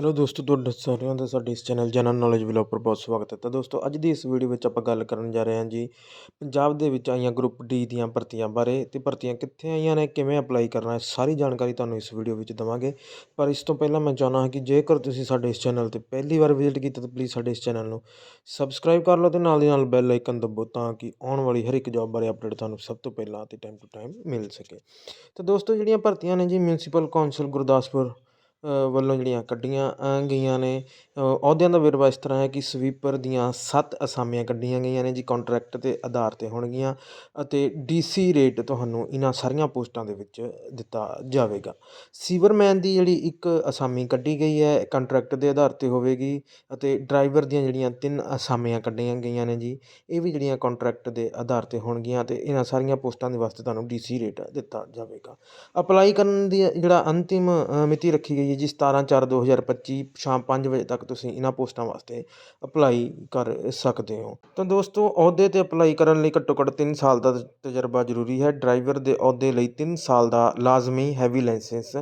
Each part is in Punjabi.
ਹੈਲੋ ਦੋਸਤੋ, ਤੁਹਾਡਾ ਸਾਰਿਆਂ ਦਾ ਸਾਡੇ ਇਸ ਚੈਨਲ ਜਨਰਲ ਨੌਲੇਜ ਵਲੌਗ ਪਰ ਬਹੁਤ ਸਵਾਗਤ ਹੈ। ਤਾਂ ਦੋਸਤੋ, ਅੱਜ ਦੀ ਇਸ ਵੀਡੀਓ ਵਿੱਚ ਆਪਾਂ ਗੱਲ ਕਰਨ ਜਾ ਰਹੇ ਹਾਂ ਜੀ, ਪੰਜਾਬ ਦੇ ਵਿੱਚ ਆਈਆਂ ਗਰੁੱਪ ਡੀ ਦੀਆਂ ਭਰਤੀਆਂ ਬਾਰੇ ਤੇ ਭਰਤੀਆਂ ਕਿੱਥੇ ਆਈਆਂ ਨੇ, ਕਿਵੇਂ ਅਪਲਾਈ ਕਰਨਾ ਹੈ, ਸਾਰੀ ਜਾਣਕਾਰੀ ਤੁਹਾਨੂੰ ਇਸ ਵੀਡੀਓ ਵਿੱਚ ਦਵਾਂਗੇ। ਪਰ ਇਸ ਤੋਂ ਪਹਿਲਾਂ ਮੈਂ ਚਾਹੁੰਦਾ ਹਾਂ ਕਿ ਜੇਕਰ ਤੁਸੀਂ ਸਾਡੇ ਇਸ ਚੈਨਲ ਤੇ ਪਹਿਲੀ ਵਾਰ ਵਿਜ਼ਿਟ ਕੀਤਾ ਤਾਂ ਪਲੀਜ਼ ਸਾਡੇ ਇਸ ਚੈਨਲ ਨੂੰ ਸਬਸਕ੍ਰਾਈਬ ਕਰ ਲਓ ਤੇ ਨਾਲ ਦੀ ਨਾਲ ਬੈਲ ਆਈਕਨ ਦਬਾਓ ਤਾਂ ਕਿ ਆਉਣ ਵਾਲੀ ਹਰ ਇੱਕ ਜੌਬ ਬਾਰੇ ਅਪਡੇਟ ਤੁਹਾਨੂੰ ਸਭ ਤੋਂ ਪਹਿਲਾਂ ਤੇ ਟਾਈਮ ਟੂ ਟਾਈਮ ਮਿਲ ਸਕੇ। ਤਾਂ ਦੋਸਤੋ, ਜਿਹੜੀਆਂ ਭਰਤੀਆਂ ਨੇ ਜੀ ਮਿਊਨਿਸਪਲ ਕੌਂਸਲ ਗੁਰਦਾਸਪੁਰ ਵੱਲੋਂ ਜਿਹੜੀਆਂ ਕੱਢੀਆਂ ਗਈਆਂ ਨੇ। ਅਹੁਦਿਆਂ ਦਾ ਵੇਰਵਾ ਇਸ ਤਰ੍ਹਾਂ ਹੈ ਕਿ ਸਵੀਪਰ ਦੀਆਂ ਸੱਤ ਅਸਾਮੀਆਂ ਕੱਢੀਆਂ ਗਈਆਂ ਨੇ ਜੀ ਕੰਟਰੈਕਟ ਦੇ ਆਧਾਰ ਤੇ ਹੋਣਗੀਆਂ ਅਤੇ ਡੀ ਸੀ ਰੇਟ ਤੁਹਾਨੂੰ ਇਹਨਾਂ ਸਾਰੀਆਂ ਪੋਸਟਾਂ ਦੇ ਵਿੱਚ ਦਿੱਤਾ ਜਾਵੇਗਾ। ਸੀਵਰਮੈਨ ਦੀ ਜਿਹੜੀ ਇੱਕ ਅਸਾਮੀ ਕੱਢੀ ਗਈ ਹੈ, ਕੰਟਰੈਕਟ ਦੇ ਆਧਾਰ ਤੇ ਹੋਵੇਗੀ ਅਤੇ ਡਰਾਈਵਰ ਦੀਆਂ ਜਿਹੜੀਆਂ ਤਿੰਨ ਅਸਾਮੀਆਂ ਕੱਢੀਆਂ ਗਈਆਂ ਨੇ ਜੀ, ਇਹ ਵੀ ਜਿਹੜੀਆਂ ਕੰਟਰੈਕਟ ਦੇ ਆਧਾਰ ਤੇ ਹੋਣਗੀਆਂ ਅਤੇ ਇਹਨਾਂ ਸਾਰੀਆਂ ਪੋਸਟਾਂ ਦੇ ਵਾਸਤੇ ਤੁਹਾਨੂੰ ਡੀ ਸੀ ਰੇਟ ਦਿੱਤਾ ਜਾਵੇਗਾ। ਅਪਲਾਈ ਕਰਨ ਦੀ ਜਿਹੜਾ ਅੰਤਿਮ ਮਿਤੀ ਰੱਖੀ ਗਈ ਹੈ ਜੀ 17 4 2025 ਸ਼ਾਮ 5 ਵਜੇ ਤੱਕ ਤੁਸੀਂ ਇਹਨਾਂ ਪੋਸਟਾਂ ਵਾਸਤੇ ਅਪਲਾਈ ਕਰ ਸਕਦੇ ਹੋ। ਤਾਂ ਦੋਸਤੋ, ਅਹੁਦੇ ਤੇ ਅਪਲਾਈ ਕਰਨ ਲਈ ਘੱਟੋ ਘੱਟ 3 ਸਾਲ ਦਾ ਤਜਰਬਾ ਜ਼ਰੂਰੀ ਹੈ। ਡਰਾਈਵਰ ਦੇ ਅਹੁਦੇ ਲਈ 3 ਸਾਲ ਦਾ ਲਾਜ਼ਮੀ ਹੈਵੀ ਲਾਇਸੈਂਸ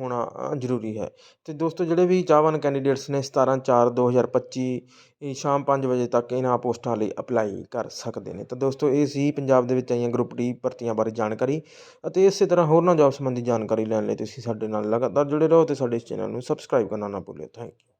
ਹੋਣਾ ਜ਼ਰੂਰੀ ਹੈ। ਅਤੇ ਦੋਸਤੋ, ਜਿਹੜੇ ਵੀ ਚਾਹਵਾਨ ਕੈਂਡੀਡੇਟਸ ਨੇ ਸਤਾਰਾਂ ਚਾਰ ਦੋ ਹਜ਼ਾਰ ਪੱਚੀ ਸ਼ਾਮ ਪੰਜ ਵਜੇ ਤੱਕ ਇਹਨਾਂ ਪੋਸਟਾਂ ਲਈ ਅਪਲਾਈ ਕਰ ਸਕਦੇ ਨੇ। ਤਾਂ ਦੋਸਤੋ, ਇਹ ਸੀ ਪੰਜਾਬ ਦੇ ਵਿੱਚ ਆਈਆਂ ਗਰੁੱਪ ਡੀ ਭਰਤੀਆਂ ਬਾਰੇ ਜਾਣਕਾਰੀ ਅਤੇ ਇਸੇ ਤਰ੍ਹਾਂ ਹੋਰਨਾਂ ਜੋਬ ਸੰਬੰਧੀ ਜਾਣਕਾਰੀ ਲੈਣ ਲਈ ਤੁਸੀਂ ਸਾਡੇ ਨਾਲ ਲਗਾਤਾਰ ਜੁੜੇ ਰਹੋ ਅਤੇ ਸਾਡੇ ਇਸ ਚੈਨਲ ਨੂੰ ਸਬਸਕ੍ਰਾਈਬ ਕਰਨਾ ਨਾ ਭੁੱਲਿਓ। Thank you